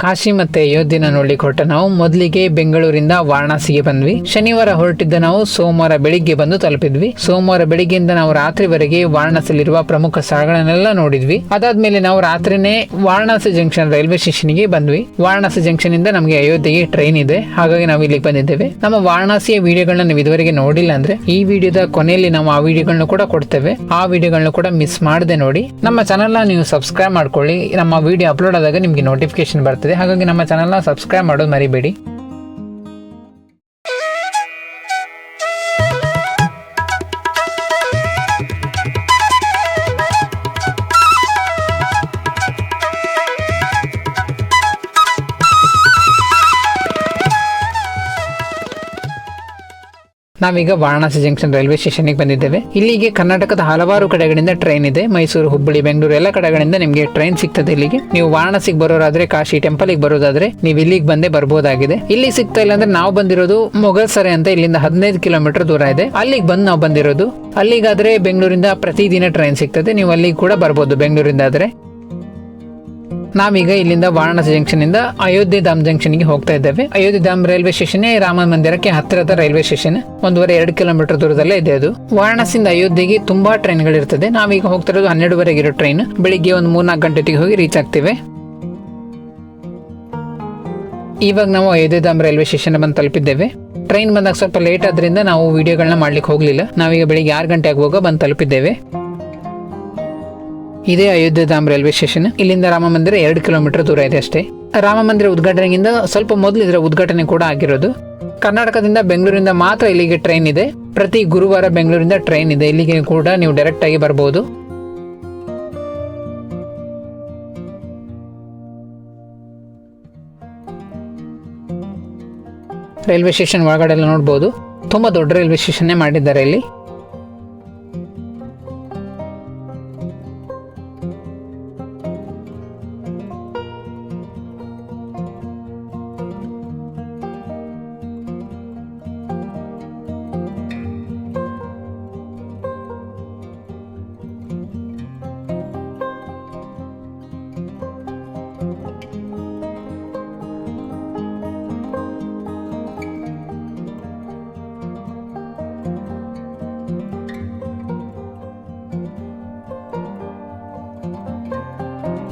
ಕಾಶಿ ಮತ್ತೆ ಅಯೋಧ್ಯೆನ ನೋಡ್ಲಿಕ್ಕೆ ನಾವು. ಮೊದಲಿಗೆ ಬೆಂಗಳೂರಿಂದ ವಾರಣಾಸಿಗೆ ಬಂದ್ವಿ. ಶನಿವಾರ ಹೊರಟಿದ್ದ ನಾವು ಸೋಮವಾರ ಬೆಳಿಗ್ಗೆ ಬಂದು ತಲುಪಿದ್ವಿ. ಸೋಮವಾರ ಬೆಳಿಗ್ಗೆಯಿಂದ ನಾವು ರಾತ್ರಿವರೆಗೆ ವಾರಣಾಸಿಯಲ್ಲಿರುವ ಪ್ರಮುಖ ಸ್ಥಳಗಳನ್ನೆಲ್ಲ ನೋಡಿದ್ವಿ. ಅದಾದ್ಮೇಲೆ ನಾವು ರಾತ್ರಿನೇ ವಾರಣಾಸಿ ಜಂಕ್ಷನ್ ರೈಲ್ವೆ ಸ್ಟೇಷನ್ಗೆ ಬಂದ್ವಿ. ವಾರಣಾಸಿ ಜಂಕ್ಷನ್ ಇಂದ ನಮಗೆ ಅಯೋಧ್ಯೆಗೆ ಟ್ರೈನ್ ಇದೆ. ಹಾಗಾಗಿ ನಾವು ಇಲ್ಲಿಗೆ ಬಂದಿದ್ದೇವೆ. ನಮ್ಮ ವಾರಣಾಸಿಯ ವಿಡಿಯೋಗಳನ್ನ ನೀವು ಇದುವರೆಗೆ ನೋಡಿಲ್ಲ ಅಂದ್ರೆ ಈ ವಿಡಿಯೋದ ಕೊನೆಯಲ್ಲಿ ನಾವು ಆ ವಿಡಿಯೋಗಳನ್ನ ಕೂಡ ಕೊಡ್ತೇವೆ. ಆ ವಿಡಿಯೋಗಳನ್ನ ಕೂಡ ಮಿಸ್ ಮಾಡದೆ ನೋಡಿ. ನಮ್ಮ ಚಾನಲ್ ನೀವು ಸಬ್ಸ್ಕ್ರೈಬ್ ಮಾಡ್ಕೊಳ್ಳಿ. ನಮ್ಮ ವಿಡಿಯೋ ಅಪ್ಲೋಡ್ ಆದಾಗ ನಿಮಗೆ ನೋಟಿಫಿಕೇಶನ್ ಬರ್ತದೆ. ಹಾಗಾಗಿ ನಮ್ಮ ಚಾನಲ್ನ ಸಬ್ಸ್ಕ್ರೈಬ್ ಮಾಡೋದು ಮರಿಬೇಡಿ. ನಾವೀಗ ವಾರಣಾಸಿ ಜಂಕ್ಷನ್ ರೈಲ್ವೆ ಸ್ಟೇಷನ್ಗೆ ಬಂದಿದ್ದೇವೆ. ಇಲ್ಲಿಗೆ ಕರ್ನಾಟಕದ ಹಲವಾರು ಕಡೆಗಳಿಂದ ಟ್ರೈನ್ ಇದೆ. ಮೈಸೂರು, ಹುಬ್ಬಳ್ಳಿ, ಬೆಂಗಳೂರು ಎಲ್ಲ ಕಡೆಗಳಿಂದ ನಿಮಗೆ ಟ್ರೈನ್ ಸಿಗ್ತದೆ ಇಲ್ಲಿಗೆ. ನೀವು ವಾರಣಾಸಿಗೆ ಬರೋರಾದ್ರೆ ಕಾಶಿ ಟೆಂಪಲ್ಗೆ ಬರೋದಾದ್ರೆ ನೀವು ಇಲ್ಲಿಗೆ ಬಂದೇ ಬರ್ಬೋದಾಗಿದೆ. ಇಲ್ಲಿ ಸಿಗ್ತಾ ಇಲ್ಲ ಅಂದ್ರೆ ನಾವು ಬಂದಿರೋದು ಮೊಘಲ್ ಸರೆ ಅಂತ ಇಲ್ಲಿಂದ ಹದಿನೈದು ಕಿಲೋಮೀಟರ್ ದೂರ ಇದೆ. ಅಲ್ಲಿಗೆ ಬಂದು ನಾವು ಬಂದಿರೋದು. ಅಲ್ಲಿಗಾದ್ರೆ ಬೆಂಗಳೂರಿಂದ ಪ್ರತಿದಿನ ಟ್ರೈನ್ ಸಿಗ್ತದೆ. ನೀವು ಅಲ್ಲಿಗೆ ಕೂಡ ಬರ್ಬೋದು ಬೆಂಗಳೂರಿಂದ ಆದ್ರೆ. ನಾವೀಗ ಇಲ್ಲಿಂದ ವಾರಣಾಸಿ ಜಂಕ್ಷನ್ ಇಂದ ಅಯೋಧ್ಯೆ ಧಾಮ್ ಜಂಕ್ಷನ್ಗೆ ಹೋಗ್ತಾ ಇದ್ದೇವೆ. ಅಯೋಧ್ಯೆ ಧಾಮ್ ರೈಲ್ವೆ ಸ್ಟೇಷನ್ ರಾಮ ಮಂದಿರಕ್ಕೆ ಹತ್ತಿರದ ರೈಲ್ವೆ ಸ್ಟೇಷನ್. ಒಂದೂವರೆ ಎರಡು ಕಿಲೋಮೀಟರ್ ದೂರದಲ್ಲೇ ಇದೆ ಅದು. ವಾರಣಾಸಿಯಿಂದ ಅಯೋಧ್ಯೆಗೆ ತುಂಬಾ ಟ್ರೈನ್ಗಳಿರ್ತದೆ ನಾವೀಗ ಹೋಗ್ತಾ ಇರೋದು ಹನ್ನೆರಡುವರೆಗೆ ಇರೋ ಟ್ರೈನ್. ಬೆಳಿಗ್ಗೆ ಒಂದು ಮೂರ್ನಾಲ್ಕು ಗಂಟೆಗೆ ಹೋಗಿ ರೀಚ್ ಆಗ್ತೇವೆ. ಇವಾಗ ನಾವು ಅಯೋಧ್ಯೆ ಧಾಮ್ ರೈಲ್ವೆ ಸ್ಟೇಷನ್ ಬಂದು ತಲುಪಿದ್ದೇವೆ. ಟ್ರೈನ್ ಬಂದಾಗ ಸ್ವಲ್ಪ ಲೇಟ್ ಆದ್ರಿಂದ ನಾವು ವಿಡಿಯೋಗಳನ್ನ ಮಾಡ್ಲಿಕ್ಕೆ ಹೋಗ್ಲಿಲ್ಲ. ನಾವೀಗ ಬೆಳಿಗ್ಗೆ ಆರು ಗಂಟೆ ಆಗುವಾಗ ಬಂದು ತಲುಪಿದ್ದೇವೆ. ಇದೇ ಅಯೋಧ್ಯೆ ಧಾಮ್ ರೈಲ್ವೆ ಸ್ಟೇಷನ್. ಇಲ್ಲಿಂದ ರಾಮ ಮಂದಿರ ಎರಡು ಕಿಲೋಮೀಟರ್ ದೂರ ಇದೆ ಅಷ್ಟೇ. ರಾಮ ಮಂದಿರ ಉದ್ಘಾಟನೆಗಿಂತ ಸ್ವಲ್ಪ ಮೊದಲು ಇದರ ಉದ್ಘಾಟನೆ ಕೂಡ ಆಗಿರೋದು. ಕರ್ನಾಟಕದಿಂದ ಬೆಂಗಳೂರಿಂದ ಮಾತ್ರ ಇಲ್ಲಿಗೆ ಟ್ರೈನ್ ಇದೆ. ಪ್ರತಿ ಗುರುವಾರ ಬೆಂಗಳೂರಿಂದ ಟ್ರೈನ್ ಇದೆ. ಇಲ್ಲಿಗೆ ಕೂಡ ನೀವು ಡೈರೆಕ್ಟ್ ಆಗಿ ಬರಬಹುದು ರೈಲ್ವೆ ಸ್ಟೇಷನ್ ಒಳಗಡೆ ನೋಡ್ಬೋದು. ತುಂಬಾ ದೊಡ್ಡ ರೈಲ್ವೆ ಸ್ಟೇಷನ್ನೇ ಮಾಡಿದ್ದಾರೆ ಇಲ್ಲಿ.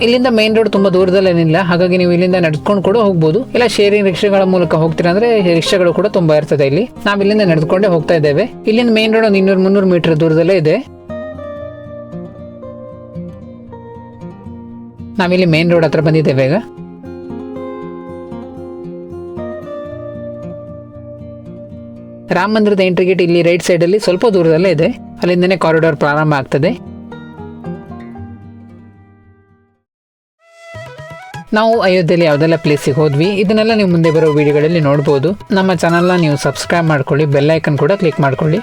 ಇಲ್ಲಿಂದ ಮೇನ್ ರೋಡ್ ತುಂಬಾ ದೂರದಲ್ಲೇನಿಲ್ಲ. ಹಾಗಾಗಿ ನೀವು ಇಲ್ಲಿಂದ ನಡ್ಕೊಂಡು ಕೂಡ ಹೋಗ್ಬೋದು. ಇಲ್ಲ ಶೇರಿಂಗ್ ರಿಕ್ಷಾಗಳ ಮೂಲಕ ಹೋಗ್ತೀರಾ ಅಂದ್ರೆ ರಿಕ್ಷಾಗಳು ಕೂಡ ತುಂಬಾ ಇರ್ತದೆ ಇಲ್ಲಿ. ನಾವು ಇಲ್ಲಿಂದ ನಡೆದುಕೊಂಡೇ ಹೋಗ್ತಾ ಇದ್ದೇವೆ. ಇಲ್ಲಿಂದ ಮೇನ್ ರೋಡ್ ಒಂದು ಇನ್ನೂರು ಮುನ್ನೂರು ಮೀಟರ್ ದೂರದಲ್ಲೇ ಇದೆ. ನಾವಿಲ್ಲಿ ಮೇನ್ ರೋಡ್ ಹತ್ರ ಬಂದಿದ್ದೇವೆ ಈಗ. ರಾಮ ಮಂದಿರದ ಎಂಟ್ರಿ ಗೇಟ್ ಇಲ್ಲಿ ರೈಟ್ ಸೈಡ್ ಅಲ್ಲಿ ಸ್ವಲ್ಪ ದೂರದಲ್ಲೇ ಇದೆ. ಅಲ್ಲಿಂದನೇ ಕಾರಿಡಾರ್ ಪ್ರಾರಂಭ ಆಗ್ತದೆ. ನಾವು ಅಯೋಧ್ಯೆಯಲ್ಲಿ ಯಾವ್ದೆಲ್ಲ ಪ್ಲೇಸಿಗೆ ಹೋದ್ವಿ, ಇದನ್ನೆಲ್ಲ ನೀವು ಮುಂದೆ ಬರೋ ವಿಡಿಯೋಗಳಲ್ಲಿ ನೋಡ್ಬೋದು. ನಮ್ಮ ಚಾನಲ್ನ ನೀವು ಸಬ್ಸ್ಕ್ರೈಬ್ ಮಾಡ್ಕೊಳ್ಳಿ ಬೆಲ್ ಐಕನ್ ಕೂಡ ಕ್ಲಿಕ್ ಮಾಡ್ಕೊಳ್ಳಿ.